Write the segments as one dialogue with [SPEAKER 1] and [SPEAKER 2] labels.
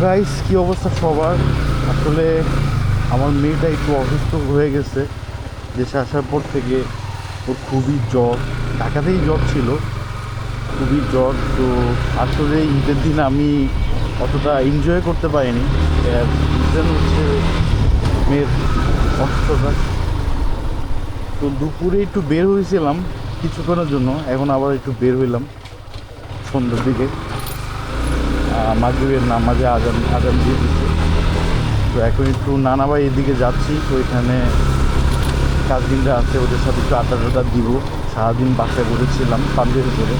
[SPEAKER 1] Guys কি অবস্থা সবার? আসলে আমার মেয়েটা একটু অসুস্থ হয়ে গেছে। দেশে আসার পর থেকে ওর খুবই জ্বর। ঢাকাতেই জ্বর ছিল। খুবই জ্বর। তো আসলে ঈদের দিন আমি অতটা এনজয় করতে পারিনি। রিজন হচ্ছে মেয়ের অসুস্থতা। তো দুপুরে একটু বের হয়েছিলাম কিছুক্ষণের জন্য। এখন আবার একটু বের হইলাম সন্ধ্যের দিকে। মাগরীবের নামাজে আজান আজান দিয়ে দিচ্ছে। তো এখন একটু নানাবাই এদিকে যাচ্ছি, তো এখানে কাজিনরা আছে, ওদের সাথে একটু আড্ডা টাটা দিব। সারাদিন বাসায় বসেছিলাম, পাঞ্জাবি করে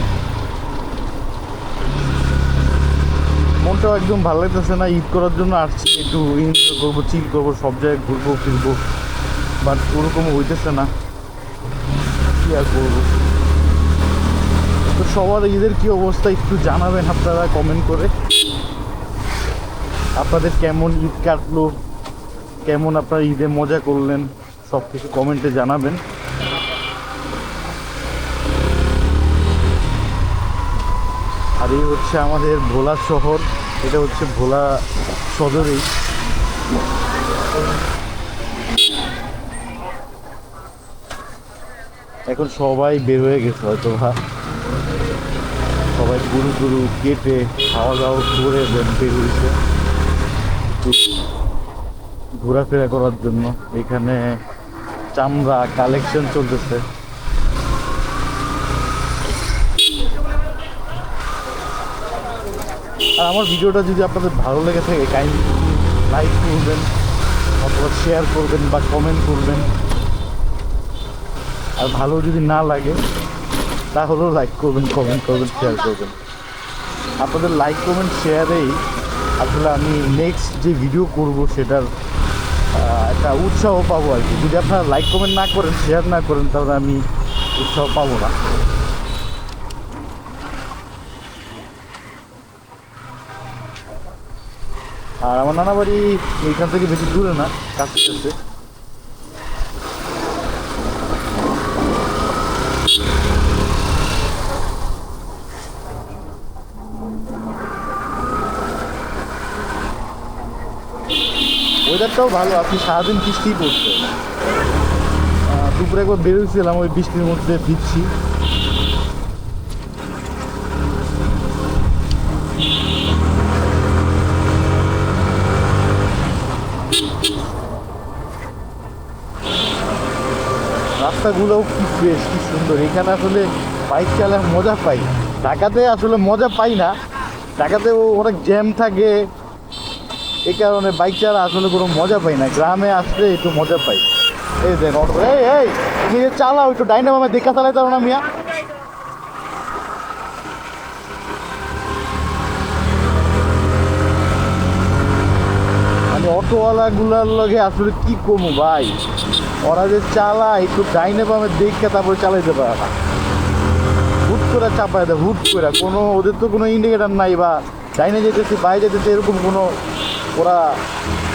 [SPEAKER 1] মনটাও একদম ভালো লাগতেছে না, ঈদ করার জন্য আসছি, একটু এনজয় করব চিল করব, সব জায়গায় ঘুরবো, ফিরবো। বাট ওরকম হইতেছে না। কী আর করব? তো সবার ঈদের কি অবস্থা একটু জানাবেন আপনারা কমেন্ট করে। আপনাদের কেমন ঈদ কাটলো? কেমন আপনারা ঈদে মজা করলেন? সব কিছু কমেন্টে জানাবেন। আর এই হচ্ছে আমাদের ভোলা শহর। এটা হচ্ছে ভোলা সদরেই। এখন সবাই বের হয়ে গেছে হয়তো বা। সবাই গরু গরু কেটে খাওয়া দাওয়া করে বের বের ঘোরাফেরা করার জন্য। এখানে চামড়া কালেকশন চলতেছে। আর আমার ভিডিওটা যদি আপনাদের ভালো লেগে থাকে কাইন্ডলি লাইক করবেন, অথবা শেয়ার করবেন বা কমেন্ট করবেন। আর ভালো যদি না লাগে তাহলেও লাইক করবেন কমেন্ট করবেন শেয়ার করবেন। আপনাদের লাইক কমেন্ট শেয়ারেই আসলে আমি নেক্সট যে ভিডিও করব সেটার একটা উৎসাহ পাবো আর কি। যদি আপনারা লাইক কমেন্ট না করেন শেয়ার না করেন, তাহলে আমি উৎসাহ পাবো না। আর আমার নানা বাড়ি এইখান থেকে বেশি দূরে না কাছে আছে। ওয়েদারটাও ভালো, আপনি সারাদিন বৃষ্টিই পড়ছে দুপুরে একবার বেরোছিলাম ওই বৃষ্টির মধ্যে ভিজছি। রাস্তাগুলোও কি ফ্রেশ কি সুন্দর। এখানে আসলে বাইক চালায় মজা পাই ঢাকাতে আসলে মজা পাই না। ঢাকাতে অনেক জ্যাম থাকে এই কারণে বাইক চালা আসলে কোনো মজা পাই না। গ্রামে আসলে একটু মজা পাই। এই অটো এই এই, তুমি যে চালাও, একটু ডাইনামামে দেখা চালাই তাও না মিয়া। অটোওয়ালাগুলার লগে আসলে কি কমু ভাই? ওরা যে চালায়, একটু ডাইনে বামে দেখে তারপরে চালাইতে পারে না। হুট করে চাপায় দেয়, হুট করে। কোনো ওদের তো কোনো ইন্ডিকেটার নাই বা। ডাইনে যেতেছি, বাইরে যেতেছে, এরকম কোনো ওরা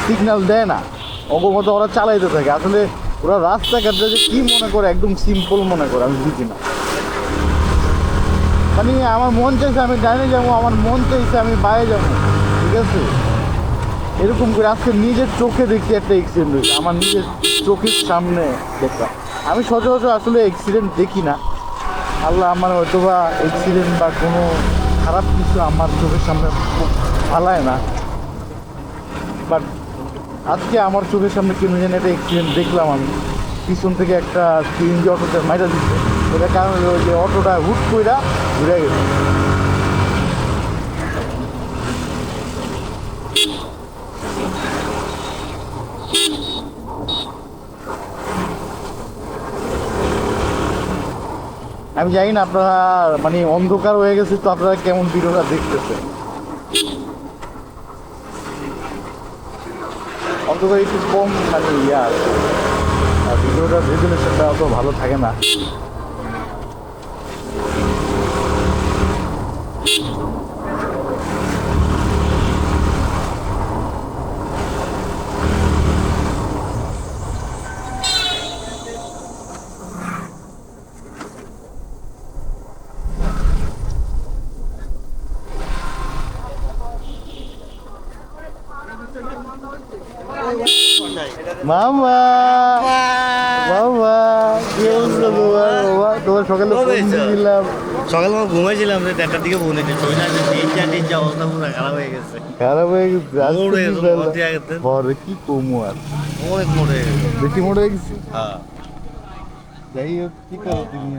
[SPEAKER 1] সিগন্যাল দেয় না। অগমত ওরা চালাইতে থাকে। আসলে ওরা রাস্তাঘাটে যে কী মনে করে, একদম সিম্পল মনে করে, আমি বুঝি না। মানে আমার মন চাইছে আমি ডাইনে যাব, আমার মন চাইছে আমি বাইরে যাব, ঠিক আছে? এরকম করে আজকে নিজের চোখে দেখছি একটা অ্যাক্সিডেন্ট হয়েছে, আমার নিজের চোখের সামনে দেখলাম আমি সচরাচর আসলে অ্যাক্সিডেন্ট দেখি না। আল্লাহ আমার হয়তো বা অ্যাক্সিডেন্ট বা কোনো খারাপ কিছু আমার চোখের সামনে ফালায় না। বাট আজকে আমার চোখের সামনে কেন যেন একটা অ্যাক্সিডেন্ট দেখলাম আমি। পিছন থেকে একটা সিএনজি অটোতে মাইরা দিচ্ছে ওটার কারণ ওই যে অটোটা হুট কইরা ঘুরে গেছে। আমি জানি না আপনারা মানে অন্ধকার হয়ে গেছে তো আপনারা কেমন ভিডিওটা দেখতেছেন। অন্ধকার একটু কম মানে ইয়ে আছে। ভিডিওটার রেজুলেশনটা অত ভালো থাকে না মামা মামা কি অবস্থা তোমার? বাবা তোমার সকালে দিলাম।
[SPEAKER 2] সকালে আমার ঘুমাইছিলাম যে দেড়টার দিকে ফোন এসেছে ওই না তিনটা তিনটা অবস্থা পুরো খারাপ হয়ে গেছে।
[SPEAKER 1] খারাপ হয়ে গেছে। পরে কি কমু আর?
[SPEAKER 2] অনেক মোড়। হয়ে গেছে
[SPEAKER 1] বেশি মোড় হয়ে গেছে?
[SPEAKER 2] হ্যাঁ।
[SPEAKER 1] যাই হোক কি করো তুমি?